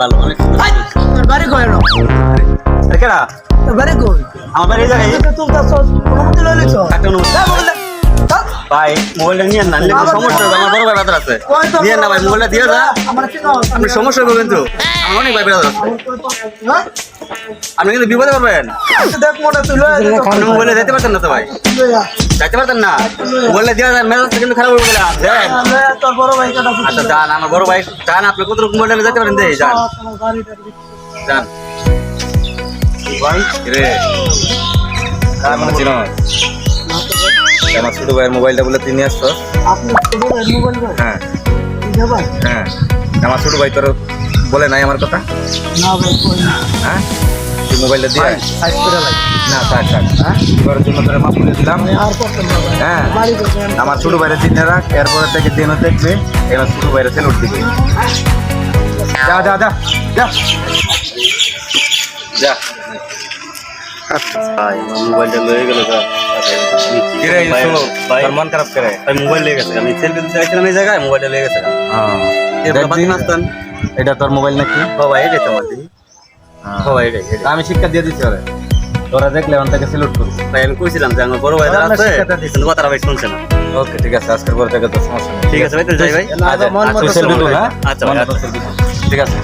ভালো অনেক তোর বাড়ি কই না কেডা তোর বাড়ি কই? আমার এই জায়গায়। তুই তো তোর অনুমতি মোবাইলটা নিয়ে না নিলে সমস্যা হবে আমার বড় ভাই বাজার আছে। নিয়ে না ভাই, মোবাইলটা দিয়ে যা। আপনি সমস্যা হবে কিন্তু আমার অনেক ভাই বাজার আছে। আপনি কিন্তু বিপদে লই আপনি মোবাইলে যেতে পারতেন না তো ভাই। যাইতে পারতেন না। মোবাইলটা দিয়ে যান, মেজাজটা কিন্তু খারাপ ভাই কাটা আচ্ছা যান, আমার বড় ভাই, যান, আপনি কত রকম মোবাইলে যেতে পারেন? দেই, যান। যান। ভাই, রে। কার মানে চিনো? আমার ছোট ভাইয়ের মোবাইলটা বলে তুই নিয়ে আসছো হ্যাঁ। হ্যাঁ। আমার ছোট ভাই তোর বলে নাই আমার কথা? হ্যাঁ? তুই মোবাইলটা দিয়ে না থাক থাক হ্যাঁ? তোর জন্য তোর মাফ করে দিলাম। হ্যাঁ। আমার ছোট ভাইরা চিনে রাখ এরপরে থেকে দিনও দেখবে এবার ছোট ভাইরা সেলুট দিবে। যা যা যা যা। যা। আমার মোবাইলটা লয়ে গেল কিরে মন খারাপ করে? মোবাইল লেগে গেছে আমি সেলফি দিতে চাইছিলাম এই জায়গায় মোবাইলটা লেগে গেছে এটা তোর মোবাইল নাকি? ও ভাই এটাই তো দিদি ভাই এটাই এটাই। আমি শিক্ষা দিয়ে দিচ্ছি ওরে। তোরা দেখলে অন থেকে সিলেক্ট করব। ভাই আমি কইছিলাম যে আমার বড় ভাই আমরা আছে। কিন্তু কথাটা ভাই শুনছে না। ওকে ঠিক আছে আজকের পর থেকে তো সমস্যা নেই। ঠিক আছে ভাই তাহলে যাই ভাই। আচ্ছা, মন মতো তুল, হ্যাঁ? আচ্ছা মন মতো ঠিক আছে